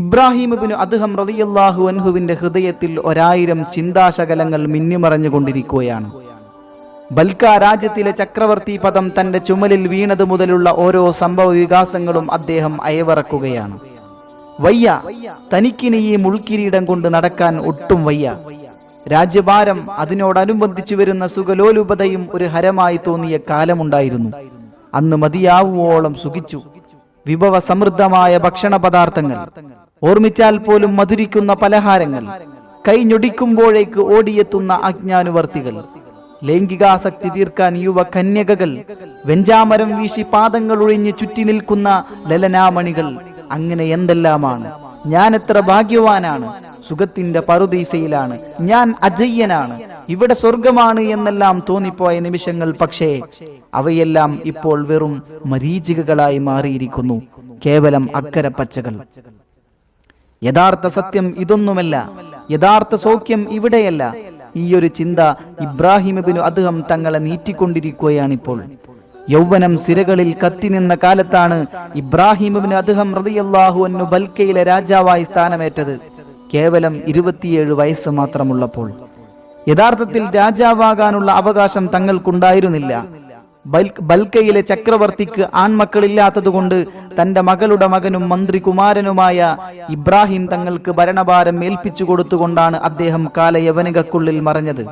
ഇബ്രാഹിമിബിന് അദ്ദേഹം റതിയല്ലാഹു അൻഹുവിന്റെ ഹൃദയത്തിൽ ഒരായിരം ചിന്താശകലങ്ങൾ മിന്നിമറഞ്ഞുകൊണ്ടിരിക്കുകയാണ്. ബൽക്ക രാജ്യത്തിലെ ചക്രവർത്തി പദം തന്റെ ചുമലിൽ വീണത് മുതലുള്ള ഓരോ സംഭവ വികാസങ്ങളും അദ്ദേഹം അയവറക്കുകയാണ്. വയ്യ തനിക്കിനി ഈ മുൾക്കിരീടം കൊണ്ട് നടക്കാൻ ഒട്ടും വയ്യ. രാജ്യഭാരം അതിനോടനുബന്ധിച്ചു വരുന്ന സുഖലോലുപതയും ഒരു ഹരമായി തോന്നിയ കാലമുണ്ടായിരുന്നു. അന്ന് മതിയാവുവോളം സുഖിച്ചു. വിഭവ സമൃദ്ധമായ ഭക്ഷണ പദാർത്ഥങ്ങൾ ഓർമ്മിച്ചാൽ പോലും മധുരിക്കുന്ന പലഹാരങ്ങൾ. കൈഞ്ഞൊടിക്കുമ്പോഴേക്ക് ഓടിയെത്തുന്ന അജ്ഞാനുവർത്തികൾ. ലൈംഗികാസക്തി തീർക്കാൻ യുവ കന്യകകൾ വെഞ്ചാമരം വീശി പാദങ്ങൾ ഒഴിഞ്ഞ് ചുറ്റി നിൽക്കുന്ന ലലനാമണികൾ. അങ്ങനെ എന്തെല്ലാമാണ്? ഞാൻ എത്ര ഭാഗ്യവാനാണ്? സുഖത്തിന്റെ പറുദീസയിലാണ്. ഞാൻ അജയ്യനാണ്. ഇവിടെ സ്വർഗമാണ് എന്നെല്ലാം തോന്നിപ്പോയ നിമിഷങ്ങൾ. പക്ഷേ അവയെല്ലാം ഇപ്പോൾ വെറും മരീചികകളായി മാറിയിരിക്കുന്നു. കേവലം അക്കര പച്ചകൾ യഥാർത്ഥ സത്യം ഇതൊന്നുമല്ല. യഥാർത്ഥ സൗഖ്യം ഇവിടെയല്ല. ഈ ഒരു ചിന്ത ഇബ്രാഹിമിബിനു അദ്ദേഹം തങ്ങളെ നീറ്റിക്കൊണ്ടിരിക്കുകയാണിപ്പോൾ. യൗവനം സിരകളിൽ കത്തിനിന്ന കാലത്താണ് ഇബ്രാഹിമിബിന് അദ്ദേഹം റളിയല്ലാഹു അന്നു ബൽക്കയിലെ രാജാവായി സ്ഥാനമേറ്റത്. കേവലം ഇരുപത്തിയേഴ് വയസ്സ് മാത്രമുള്ളപ്പോൾ. യഥാർത്ഥത്തിൽ രാജാവാകാനുള്ള അവകാശം തങ്ങൾക്കുണ്ടായിരുന്നില്ല. ബൽക്കയിലെ ചക്രവർത്തിക്ക് ആൺമക്കളില്ലാത്തതുകൊണ്ട് തന്റെ മകളുടെ മകനും മന്ത്രി കുമാരനുമായ ഇബ്രാഹിം തങ്ങൾക്ക് ഭരണഭാരം ഏൽപ്പിച്ചു കൊടുത്തുകൊണ്ടാണ് അദ്ദേഹം കാലയവനികക്കുള്ളിൽ മറഞ്ഞത്.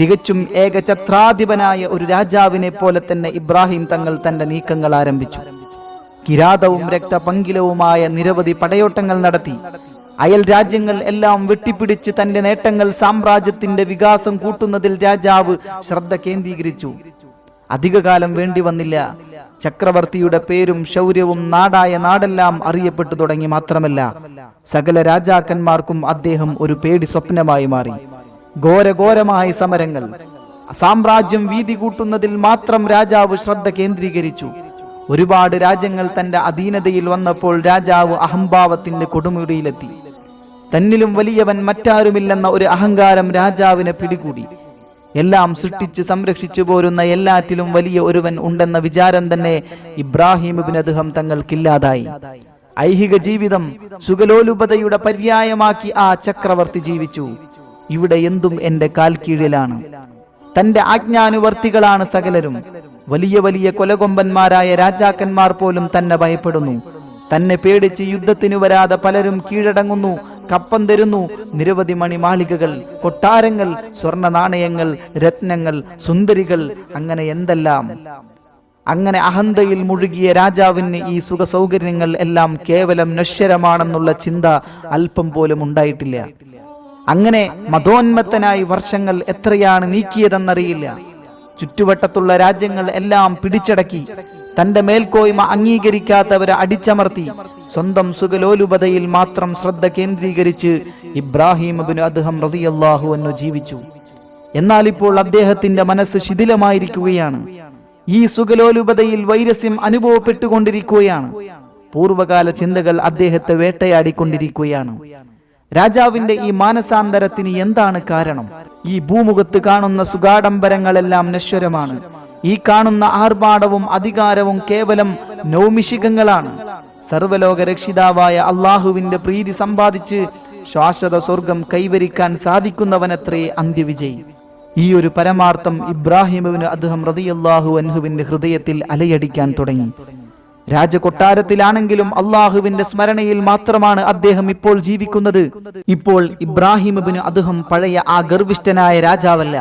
തികച്ചും ഏകഛത്രാധിപനായ ഒരു രാജാവിനെ പോലെ തന്നെ ഇബ്രാഹിം തങ്ങൾ തന്റെ നീക്കങ്ങൾ ആരംഭിച്ചു. കിരാതവും രക്തപങ്കിലവുമായ നിരവധി പടയോട്ടങ്ങൾ നടത്തി. അയൽ രാജ്യങ്ങൾ എല്ലാം വെട്ടിപ്പിടിച്ച് തന്റെ നേട്ടങ്ങൾ സാമ്രാജ്യത്തിന്റെ വികാസം കൂട്ടുന്നതിൽ രാജാവ് ശ്രദ്ധ കേന്ദ്രീകരിച്ചു. അധികകാലം വേണ്ടി വന്നില്ല. ചക്രവർത്തിയുടെ പേരും ശൗര്യവും നാടായ നാടെല്ലാം അറിയപ്പെട്ടു തുടങ്ങി മാത്രമല്ല സകല രാജാക്കന്മാർക്കും അദ്ദേഹം ഒരു പേടി സ്വപ്നമായി മാറി. ഘോരഘോരമായ സമരങ്ങൾ സാമ്രാജ്യം വീതി കൂട്ടുന്നതിൽ മാത്രം രാജാവ് ശ്രദ്ധ കേന്ദ്രീകരിച്ചു. ഒരുപാട് രാജ്യങ്ങൾ തന്റെ അധീനതയിൽ വന്നപ്പോൾ രാജാവ് അഹംഭാവത്തിന്റെ കൊടുമുടിയിലെത്തി. തന്നിലും വലിയവൻ മറ്റാരുമില്ലെന്ന ഒരു അഹങ്കാരം രാജാവിനെ പിടികൂടി. എല്ലാം സൃഷ്ടിച്ച് സംരക്ഷിച്ചു പോരുന്ന എല്ലാറ്റിലും വലിയ ഒരുവൻ ഉണ്ടെന്ന വിചാരം തന്നെ ഇബ്രാഹിം ഇബ്നു അദ്ഹം തങ്ങൾക്കില്ലാതായി. ഐഹിക ജീവിതം സുഖലോലുപതയുടെ പര്യായമാക്കി ആ ചക്രവർത്തി ജീവിച്ചു. ഇവിടെ എന്തും എന്റെ കാൽ കീഴിലാണ് തന്റെ ആജ്ഞാനുവർത്തികളാണ് സകലരും. വലിയ വലിയ കൊലകൊമ്പന്മാരായ രാജാക്കന്മാർ പോലും തന്നെ ഭയപ്പെടുന്നു. തന്നെ പേടിച്ച് യുദ്ധത്തിനു വരാതെ പലരും കീഴടങ്ങുന്നു. കപ്പം തരുന്നു. നിരവധി മണിമാളികകൾ കൊട്ടാരങ്ങൾ സ്വർണ നാണയങ്ങൾ രത്നങ്ങൾ സുന്ദരികൾ അങ്ങനെ എന്തെല്ലാം? അങ്ങനെ അഹന്തയിൽ മുഴുകിയ രാജാവിന് ഈ സുഖ സൗകര്യങ്ങൾ എല്ലാം കേവലം നശ്വരമാണെന്നുള്ള ചിന്ത അല്പം പോലും ഉണ്ടായിട്ടില്ല. അങ്ങനെ മതോന്മത്തനായി വർഷങ്ങൾ എത്രയാണ് നീക്കിയതെന്നറിയില്ല. ചുറ്റുവട്ടത്തുള്ള രാജ്യങ്ങൾ എല്ലാം പിടിച്ചടക്കി. തന്റെ മേൽക്കോയ്മ അംഗീകരിക്കാത്തവരെ അടിച്ചമർത്തി. സ്വന്തം സുഖലോലുപതയിൽ മാത്രം ശ്രദ്ധ കേന്ദ്രീകരിച്ച് ഇബ്രാഹിം അബിന് അദ്ദേഹം റതിയല്ലാഹു എന്ന് ജീവിച്ചു. എന്നാൽ ഇപ്പോൾ അദ്ദേഹത്തിന്റെ മനസ്സ് ശിഥിലമായിരിക്കുകയാണ്. ഈ സുഖലോലുപതയിൽ വൈരസ്യം അനുഭവപ്പെട്ടുകൊണ്ടിരിക്കുകയാണ്. പൂർവകാല ചിന്തകൾ അദ്ദേഹത്തെ വേട്ടയാടിക്കൊണ്ടിരിക്കുകയാണ്. രാജാവിന്റെ ഈ മാനസാന്തരത്തിന് എന്താണ് കാരണം? ഈ ഭൂമുഖത്ത് കാണുന്ന സുഗാഡംബരങ്ങളെല്ലാം നശ്വരമാണ്. ഈ കാണുന്ന ആർഭാടവും അധികാരവും കേവലം നൗമിഷികങ്ങളാണ്. സർവലോക രക്ഷിതാവായ അള്ളാഹുവിന്റെ പ്രീതി സമ്പാദിച്ച് ശാശ്വത സ്വർഗം കൈവരിക്കാൻ സാധിക്കുന്നവനത്രേ അന്ത്യവിജയി. ഈ ഒരു പരമാർത്ഥം ഇബ്രാഹിമുവിന് അദ്ദേഹം റതിയല്ലാഹു അൻഹുവിന്റെ ഹൃദയത്തിൽ അലയടിക്കാൻ തുടങ്ങി. രാജകൊട്ടാരത്തിലാണെങ്കിലും അള്ളാഹുവിന്റെ സ്മരണയിൽ മാത്രമാണ് അദ്ദേഹം ഇപ്പോൾ ജീവിക്കുന്നത്. ഇപ്പോൾ ഇബ്രാഹിമുബിന് അദ്ദേഹം പഴയ ആ ഗർവിഷ്ഠനായ രാജാവല്ല.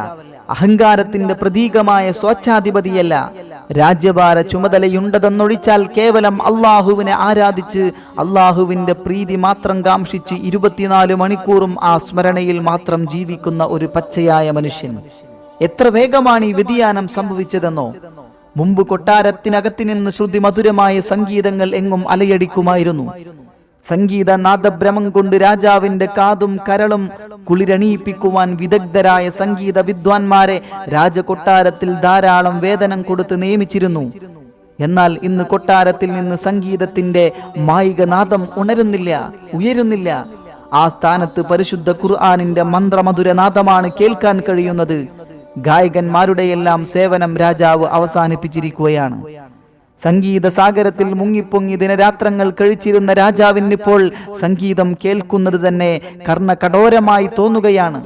അഹങ്കാരത്തിന്റെ പ്രതീകമായ സ്വച്ഛാധിപതിയല്ല. രാജ്യഭാര ചുമതലയുണ്ടതെന്നൊഴിച്ചാൽ കേവലം അള്ളാഹുവിനെ ആരാധിച്ച് അള്ളാഹുവിന്റെ പ്രീതി മാത്രം കാംക്ഷിച്ച് ഇരുപത്തിനാല് മണിക്കൂറും ആ സ്മരണയിൽ മാത്രം ജീവിക്കുന്ന ഒരു പച്ചയായ മനുഷ്യൻ. എത്ര വേഗമാണ് ഈ വ്യതിയാനം സംഭവിച്ചതെന്നോ? മുമ്പ് കൊട്ടാരത്തിനകത്തു നിന്ന് ശ്രുതി മധുരമായ സംഗീതങ്ങൾ എങ്ങും അലയടിക്കുമായിരുന്നു. സംഗീത നാദഭ്രമം കൊണ്ട് രാജാവിന്റെ കാതും കരളും കുളിരണിയിപ്പിക്കുവാൻ വിദഗ്ധരായ സംഗീത വിദ്വാൻമാരെ രാജകൊട്ടാരത്തിൽ ധാരാളം വേതനം കൊടുത്ത് നിയമിച്ചിരുന്നു. എന്നാൽ ഇന്ന് കൊട്ടാരത്തിൽ നിന്ന് സംഗീതത്തിന്റെ മായിക നാദം ഉണരുന്നില്ല ഉയരുന്നില്ല. ആ സ്ഥാനത്ത് പരിശുദ്ധ ഖുർആാനിന്റെ മന്ത്രമധുര നാദമാണ് കേൾക്കാൻ കഴിയുന്നത്. ഗായകന്മാരുടെയെല്ലാം സേവനം രാജാവ് അവസാനിപ്പിച്ചിരിക്കുകയാണ്. സംഗീത സാഗരത്തിൽ മുങ്ങിപ്പൊങ്ങി ദിനരാത്രങ്ങൾ കഴിച്ചിരുന്ന രാജാവിനിപ്പോൾ സംഗീതം കേൾക്കുന്നത് തന്നെ കർണകഠോരമായി തോന്നുകയാണ്.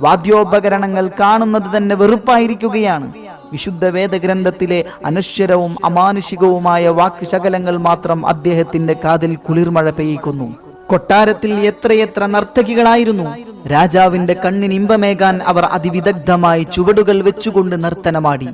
വാദ്യോപകരണങ്ങൾ കാണുന്നത് തന്നെ വെറുപ്പായിരിക്കുകയാണ്. വിശുദ്ധ വേദഗ്രന്ഥത്തിലെ അനശ്വരവും അമാനുഷികവുമായ വാക്ക് ശകലങ്ങൾ മാത്രം അദ്ദേഹത്തിന്റെ കാതിൽ കുളിർമഴ പെയ്യിക്കുന്നു. കൊട്ടാരത്തിൽ എത്രയെത്ര നർത്തകികളായിരുന്നു. രാജാവിന്റെ കണ്ണിന് ഇമ്പമേകാൻ അവർ അതിവിദഗ്ധമായി ചുവടുകൾ വെച്ചുകൊണ്ട് നർത്തനമാടി.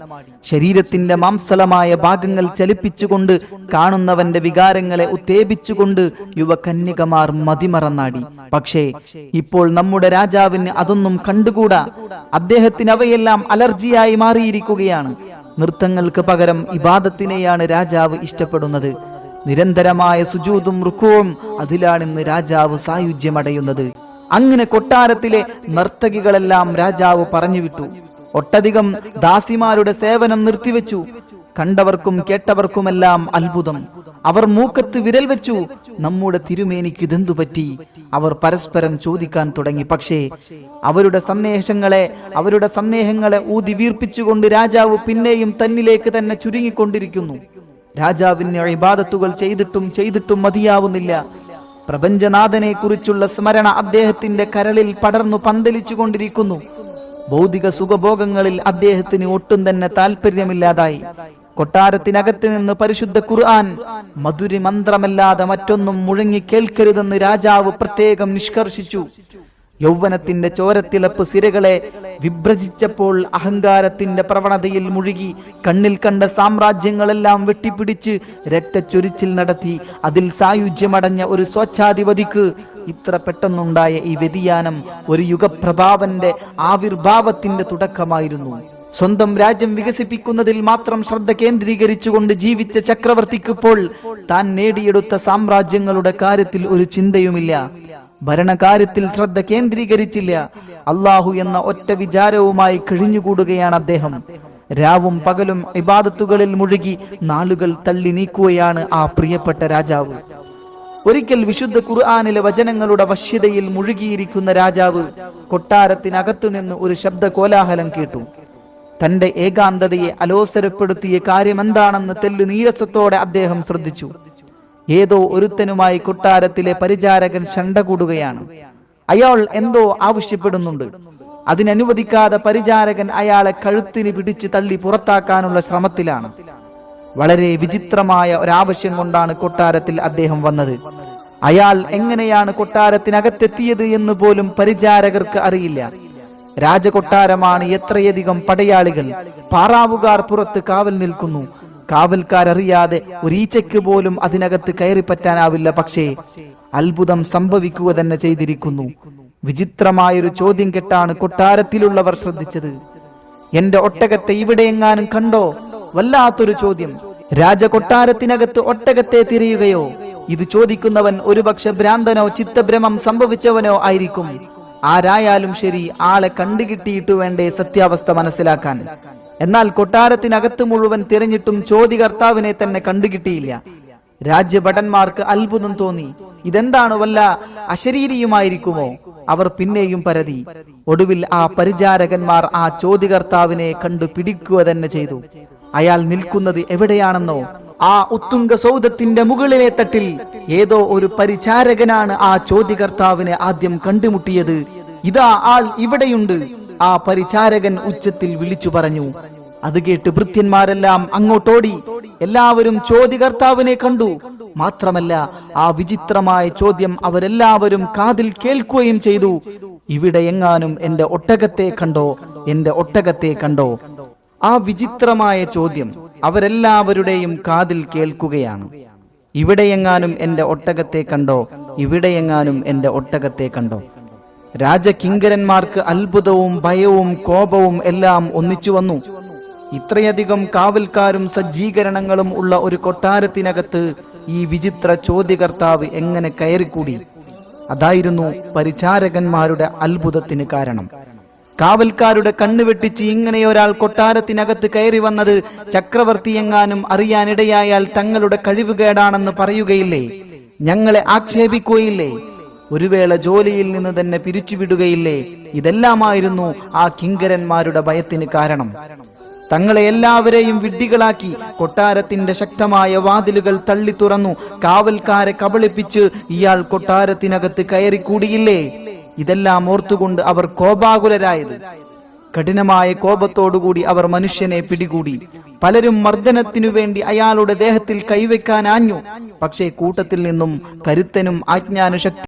ശരീരത്തിന്റെ മാംസലമായ ഭാഗങ്ങൾ ചലിപ്പിച്ചുകൊണ്ട് കാണുന്നവന്റെ വികാരങ്ങളെ ഉത്തേപിച്ചുകൊണ്ട് യുവകന്യകമാർ മതിമറന്നാടി. പക്ഷേ ഇപ്പോൾ നമ്മുടെ രാജാവിന് അതൊന്നും കണ്ടുകൂടാ. അദ്ദേഹത്തിന് അവയെല്ലാം അലർജിയായി മാറിയിരിക്കുകയാണ്. നൃത്തങ്ങൾക്ക് പകരം ഇബാദത്തിനെയാണ് രാജാവ് ഇഷ്ടപ്പെടുന്നത്. നിരന്തരമായ സുജൂതും റുക്കുവും അതിലാണ് ഇന്ന് രാജാവ് സായുജ്യമടയുന്നത്. അങ്ങനെ കൊട്ടാരത്തിലെ നർത്തകികളെല്ലാം രാജാവ് പറഞ്ഞുവിട്ടു. ഒട്ടധികം ദാസിമാരുടെ സേവനം നിർത്തിവെച്ചു. കണ്ടവർക്കും കേട്ടവർക്കുമെല്ലാം അത്ഭുതം. അവർ മൂക്കത്ത് വിരൽ വെച്ചു. നമ്മുടെ തിരുമേനിക്ക് ഇതെന്തു പറ്റി? അവർ പരസ്പരം ചോദിക്കാൻ തുടങ്ങി. പക്ഷേ അവരുടെ സന്ദേശങ്ങളെ അവരുടെ സന്ദേഹങ്ങളെ ഊതി വീർപ്പിച്ചുകൊണ്ട് രാജാവ് പിന്നെയും തന്നിലേക്ക് തന്നെ ചുരുങ്ങിക്കൊണ്ടിരിക്കുന്നു. രാജാവിന് ഇബാദത്തുകൾ ചെയ്തിട്ടും ചെയ്തിട്ടും മതിയാവുന്നില്ല. പ്രപഞ്ചനാഥനെ കുറിച്ചുള്ള സ്മരണ അദ്ദേഹത്തിന്റെ കരളിൽ പടർന്നു പന്തലിച്ചു കൊണ്ടിരിക്കുന്നു ഭൗതിക സുഖഭോഗങ്ങളിൽ അദ്ദേഹത്തിന് ഒട്ടും തന്നെ താല്പര്യമില്ലാതായി കൊട്ടാരത്തിനകത്ത് നിന്ന് പരിശുദ്ധ ഖുർആൻ മധുരി മന്ത്രമല്ലാതെ മറ്റൊന്നും മുഴങ്ങി കേൾക്കരുതെന്ന് രാജാവ് പ്രത്യേകം നിഷ്കർഷിച്ചു. യൗവനത്തിന്റെ ചോരത്തിളപ്പ് സിരകളെ വിഭ്രജിച്ചപ്പോൾ അഹങ്കാരത്തിന്റെ പ്രവണതയിൽ മുഴുകി. കണ്ണിൽ കണ്ട സാമ്രാജ്യങ്ങളെല്ലാം വെട്ടിപ്പിടിച്ച് രക്തച്ചൊരിച്ചിൽ നടത്തി. അതിൽ സായുജ്യമടഞ്ഞ ഒരു സ്വച്ഛാധിപതിക്ക് ഇത്ര പെട്ടെന്നുണ്ടായ ഈ വ്യതിയാനം ഒരു യുഗപ്രഭാവന്റെ ആവിർഭാവത്തിന്റെ തുടക്കമായിരുന്നു. സ്വന്തം രാജ്യം വികസിപ്പിക്കുന്നതിൽ മാത്രം ശ്രദ്ധ കേന്ദ്രീകരിച്ചുകൊണ്ട് ജീവിച്ച ചക്രവർത്തിക്കിപ്പോൾ താൻ നേടിയെടുത്ത സാമ്രാജ്യങ്ങളുടെ കാര്യത്തിൽ ഒരു ചിന്തയുമില്ല. ഭരണകാര്യത്തിൽ ശ്രദ്ധ കേന്ദ്രീകരിച്ചില്ല. അള്ളാഹു എന്ന ഒറ്റ വിചാരവുമായി കഴിഞ്ഞുകൂടുകയാണ് അദ്ദേഹം. രാവും പകലും ഇബാദത്തുകളിൽ മുഴുകി നാളുകൾ തള്ളി നീക്കുകയാണ് ആ പ്രിയപ്പെട്ട രാജാവ്. ഒരിക്കൽ വിശുദ്ധ ഖുർആാനിലെ വചനങ്ങളുടെ വശ്യതയിൽ മുഴുകിയിരിക്കുന്ന രാജാവ് കൊട്ടാരത്തിനകത്തു നിന്ന് ഒരു ശബ്ദ കോലാഹലം കേട്ടു. തന്റെ ഏകാന്തതയെ അലോസരപ്പെടുത്തിയ കാര്യമെന്താണെന്ന് തെല്ലു നീരസത്തോടെ അദ്ദേഹം ശ്രദ്ധിച്ചു. ഏതോ ഒരുത്തനുമായി കൊട്ടാരത്തിലെ പരിചാരകൻ ശണ്ട കൂടുകയാണ്. അയാൾ എന്തോ ആവശ്യപ്പെടുന്നുണ്ട്. അതിനനുവദിക്കാതെ പരിചാരകൻ അയാളെ കഴുത്തിന് പിടിച്ച് തള്ളി പുറത്താക്കാനുള്ള ശ്രമത്തിലാണ്. വളരെ വിചിത്രമായ ഒരാവശ്യം കൊണ്ടാണ് കൊട്ടാരത്തിൽ അദ്ദേഹം വന്നത്. അയാൾ എങ്ങനെയാണ് കൊട്ടാരത്തിനകത്തെത്തിയത് എന്ന് പോലും പരിചാരകർക്ക് അറിയില്ല. രാജകൊട്ടാരമാണ് എത്രയധികം പടയാളികൾ. പാറാവുകാർ പുറത്ത് കാവൽ നിൽക്കുന്നു. കാവൽക്കാരറിയാതെ ഒരീച്ചയ്ക്ക് പോലും അതിനകത്ത് കയറി പറ്റാനാവില്ല പക്ഷേ അത്ഭുതം സംഭവിക്കുക തന്നെ ചെയ്തിരിക്കുന്നു. വിചിത്രമായൊരു ചോദ്യം കെട്ടാണ് കൊട്ടാരത്തിലുള്ളവർ ശ്രദ്ധിച്ചത്. എന്റെ ഒട്ടകത്തെ ഇവിടെ എങ്ങാനും കണ്ടോ? വല്ലാത്തൊരു ചോദ്യം. രാജകൊട്ടാരത്തിനകത്ത് ഒട്ടകത്തെ തിരയുകയോ? ഇത് ചോദിക്കുന്നവൻ ഒരുപക്ഷെ ഭ്രാന്തനോ ചിത്തഭ്രമം സംഭവിച്ചവനോ ആയിരിക്കും. ആരായാലും ശരി ആളെ കണ്ടുകിട്ടിയിട്ട് വേണ്ടേ സത്യാവസ്ഥ മനസ്സിലാക്കാൻ. എന്നാൽ കൊട്ടാരത്തിനകത്ത് മുഴുവൻ തിരഞ്ഞിട്ടും ചോദ്യകർത്താവിനെ തന്നെ കണ്ടുകിട്ടിയില്ല. രാജ്യഭടന്മാർക്ക് അത്ഭുതം തോന്നി. ഇതെന്താണ് വല്ല അശരീരിയുമായിരിക്കുമോ? അവർ പിന്നെയും പരതി. ഒടുവിൽ ആ പരിചാരകന്മാർ ആ ചോദ്യകർത്താവിനെ കണ്ടു പിടിക്കുക തന്നെ ചെയ്തു. അയാൾ നിൽക്കുന്നത് എവിടെയാണെന്നോ ആ ഉത്തുംഗ സൗദത്തിന്റെ മുകളിലെ തട്ടിൽ ഏതോ ഒരു പരിചാരകനാണ് ആ ചോദ്യകർത്താവിനെ ആദ്യം കണ്ടുമുട്ടിയത്. ഇതാ ആൾ ഇവിടെയുണ്ട്. ആ പരിചാരകൻ ഉച്ചത്തിൽ വിളിച്ചു പറഞ്ഞു. അത് കേട്ട് ഭൃത്യന്മാരെല്ലാം അങ്ങോട്ടോടി. എല്ലാവരും ചോദ്യകർത്താവിനെ കണ്ടു. മാത്രമല്ല ആ വിചിത്രമായ ചോദ്യം അവരെല്ലാവരും കാതിൽ കേൾക്കുകയും ചെയ്തു. ഇവിടെ എങ്ങാനും എന്റെ ഒട്ടകത്തെ കണ്ടോ? എന്റെ ഒട്ടകത്തെ കണ്ടോ? ആ വിചിത്രമായ ചോദ്യം അവരെല്ലാവരുടെയും കാതിൽ കേൾക്കുകയാണ്. ഇവിടെയെങ്ങാനും എന്റെ ഒട്ടകത്തെ കണ്ടോ? ഇവിടെയെങ്ങാനും എന്റെ ഒട്ടകത്തെ കണ്ടോ? രാജകിങ്കരന്മാർക്ക് അത്ഭുതവും ഭയവും കോപവും എല്ലാം ഒന്നിച്ചു വന്നു. ഇത്രയധികം കാവൽക്കാരും സജ്ജീകരണങ്ങളും ഉള്ള ഒരു കൊട്ടാരത്തിനകത്ത് ഈ വിചിത്ര ചോദ്യകർത്താവ് എങ്ങനെ കയറിക്കൂടി? അതായിരുന്നു പരിചാരകന്മാരുടെ അത്ഭുതത്തിന് കാരണം. കാവൽക്കാരുടെ കണ്ണു വെട്ടിച്ച് ഇങ്ങനെ ഒരാൾ കൊട്ടാരത്തിനകത്ത് കയറി വന്നത് ചക്രവർത്തി എങ്ങാനും അറിയാനിടയായാൽ തങ്ങളുടെ കഴിവുകേടാണെന്ന് പറയുകയില്ലേ? ഞങ്ങളെ ആക്ഷേപിക്കുകയില്ലേ? ഒരു വേള ജോലിയിൽ നിന്ന് തന്നെ പിരിച്ചുവിടുകയില്ലേ? ഇതെല്ലാമായിരുന്നു ആ കിങ്കരന്മാരുടെ ഭയത്തിന് കാരണം. തങ്ങളെ എല്ലാവരെയും വിഡ്ഢികളാക്കി കൊട്ടാരത്തിന്റെ ശക്തമായ വാതിലുകൾ തള്ളി തുറന്നു കാവൽക്കാരെ കബളിപ്പിച്ച് ഇയാൾ കൊട്ടാരത്തിനകത്ത് കയറിക്കൂടിയില്ലേ? ഇതെല്ലാം ഓർത്തുകൊണ്ട് അവർ കോപാകുലരായത്. കഠിനമായ കോപത്തോടുകൂടി അവർ മനുഷ്യനെ പിടികൂടി. പലരും മർദ്ദനത്തിനു വേണ്ടി അയാളുടെ ദേഹത്തിൽ കൈവയ്ക്കാൻ ആഞ്ഞു. പക്ഷേ കൂട്ടത്തിൽ നിന്നും കരുത്തനും ആജ്ഞാനുശക്തി